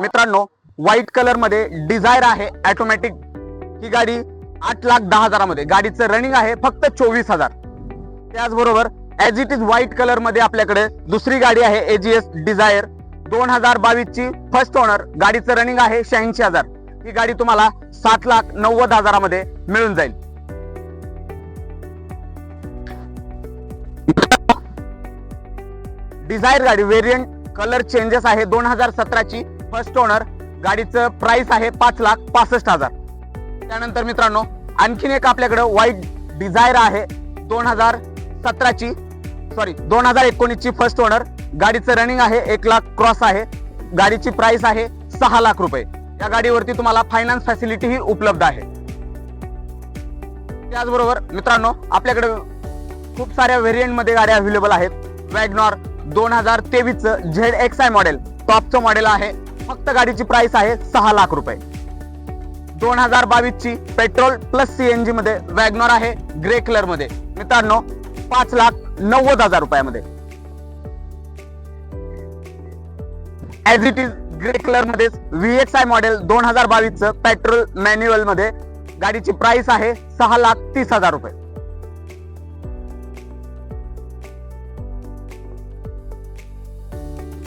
मित्रांनो व्हाईट कलरमध्ये डिझायर आहे ॲटोमॅटिक ही गाडी आठ लाख दहा हजारामध्ये. गाडीचं रनिंग आहे फक्त चोवीस हजार. त्याचबरोबर ॲज इट इज व्हाईट कलरमध्ये आपल्याकडे दुसरी गाडी आहे एजीएस डिझायर दोन हजार बावीस ची फर्स्ट ओनर गाडीचं रनिंग आहे शहाऐंशी हजार. ही गाडी तुम्हाला सात लाख नव्वद हजारामध्ये मिळून जाईल. डिझायर गाडी व्हेरियंट कलर चेंजेस आहे दोन हजार सतराची. फर्स्ट ओनर गाडीचं प्राइस आहे पाच लाख पासष्ट हजार. त्यानंतर मित्रांनो आणखीन एक आपल्याकडं वाईट डिझायर आहे. दोन हजार सतराची सॉरी दोन हजार एकोणीसची फर्स्ट ओनर गाडीचं रनिंग आहे एक लाख क्रॉस आहे. गाडीची प्राइस आहे सहा लाख रुपये. या गाडीवरती तुम्हाला फायनान्स फॅसिलिटी ही उपलब्ध आहे. त्याचबरोबर मित्रांनो आपल्याकडे खूप साऱ्या व्हेरियंटमध्ये गाड्या अवेलेबल आहेत. वॅगनॉर दोन हजार तेवीसचं झेड एक्स आय मॉडेल टॉपचं मॉडेल आहे. फक्त गाडीची प्राइस आहे सहा लाख रुपये. दोन हजार बावीस ची पेट्रोल प्लस सीएनजी मध्ये वॅगनॉर आहे ग्रे कलरमध्ये. मित्रांनो पाच लाख नव्वद हजार रुपयामध्ये. ऍज इट इज ग्रे कलरमध्ये व्ही आय मॉडेल दोन हजार बावीस च पेट्रोल मॅन्युअलमध्ये गाडीची प्राइस आहे सहा लाख तीस हजार रुपये.